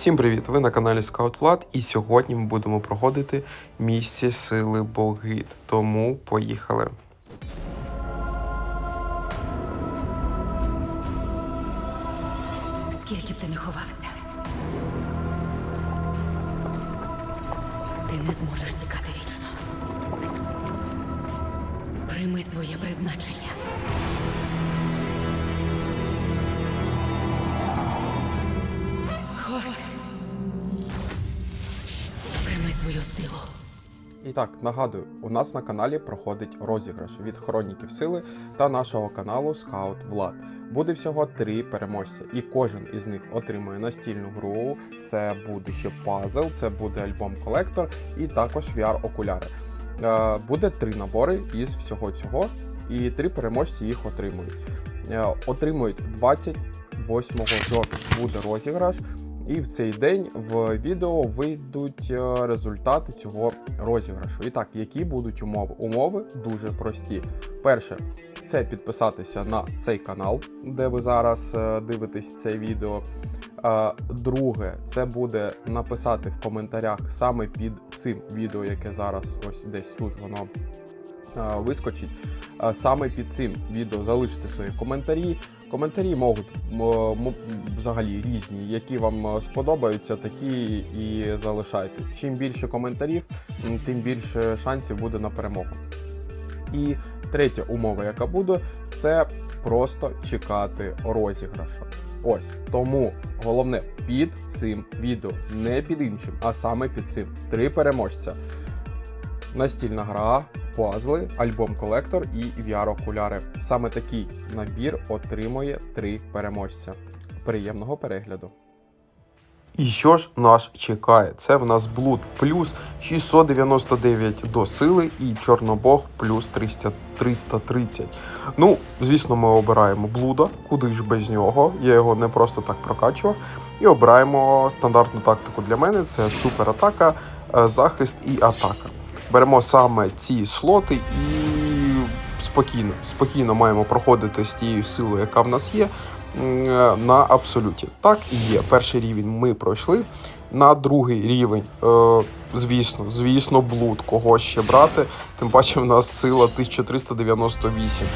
Всім привіт! Ви на каналі Влад, і сьогодні ми будемо проходити місці сили Богит. Тому поїхали. Скільки б ти не ховався, ти не зможеш тікати вічно. Прийми своє призначення. І так, нагадую, у нас на каналі проходить розіграш від Хроніків Сили та нашого каналу Скаут Влад. Буде всього три переможця, і кожен із них отримує настільну гру. Це буде ще пазл, це буде альбом колектор і також VR-окуляри. Е, Буде три набори із всього цього, і три переможці їх отримують. Е, Отримують 28 жовтня буде розіграш. І в цей день в відео вийдуть е, результати цього розіграшу. І так, які будуть умови? Умови дуже прості. Перше, це підписатися на цей канал, де ви зараз е, дивитесь це відео. Е, Друге, це буде написати в коментарях саме під цим відео, яке зараз ось десь тут воно вискочить. Саме під цим відео залишити свої коментарі. Коментарі можуть взагалі різні, які вам сподобаються, такі і залишайте. Чим більше коментарів, тим більше шансів буде на перемогу. І третя умова, яка буде, це просто чекати розіграшу. Ось тому головне під цим відео, не під іншим, а саме під цим. Три переможця. Настільна гра, пазли, альбом колектор і VR-окуляри. Саме такий набір отримує три переможця. Приємного перегляду. І що ж нас чекає? Це в нас блуд плюс 699 до сили і Чорнобог плюс 300, 330. Ну, звісно, ми обираємо блуда, куди ж без нього. Я його не просто так прокачував. І обираємо стандартну тактику для мене: це суператака, е, захист і атака. Беремо саме ці слоти і спокійно, спокійно маємо проходити з тією силою, яка в нас є на абсолюті. Так і є. Перший рівень ми пройшли. На другий рівень, е, звісно, звісно, блуд, кого ще брати. Тим паче в нас сила 1398.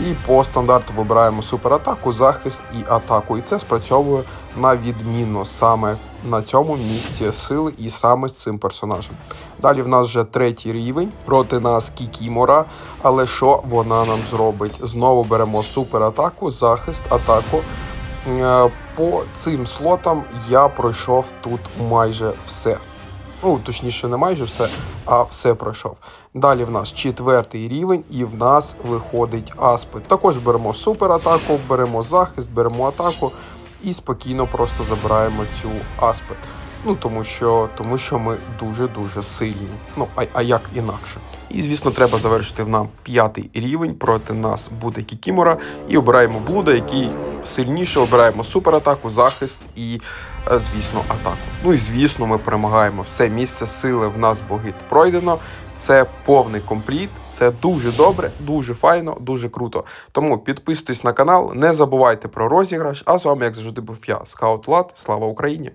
І по стандарту вибираємо суператаку, захист і атаку. І це спрацьовує на відмінно саме на цьому місці сили і саме з цим персонажем. Далі в нас вже третій рівень проти нас Кікімора. Але що вона нам зробить? Знову беремо суператаку, захист, атаку. Е, По цим слотам я пройшов тут майже все. Ну, точніше, не майже все, а все пройшов. Далі в нас четвертий рівень, і в нас виходить аспид. Також беремо суператаку, беремо захист, беремо атаку і спокійно просто забираємо цю аспид. Ну тому що, тому що ми дуже-дуже сильні. Ну а, а як інакше? І звісно, треба завершити нам п'ятий рівень. Проти нас буде Кікімора. І обираємо блуда, який сильніше обираємо суператаку, захист і, е, звісно, атаку. Ну і звісно, ми перемагаємо. Все місце сили в нас богит пройдено. Це повний компліт, це дуже добре, дуже файно, дуже круто. Тому підписуйтесь на канал, не забувайте про розіграш. А з вами, як завжди, був я, Скаут Лад. Слава Україні!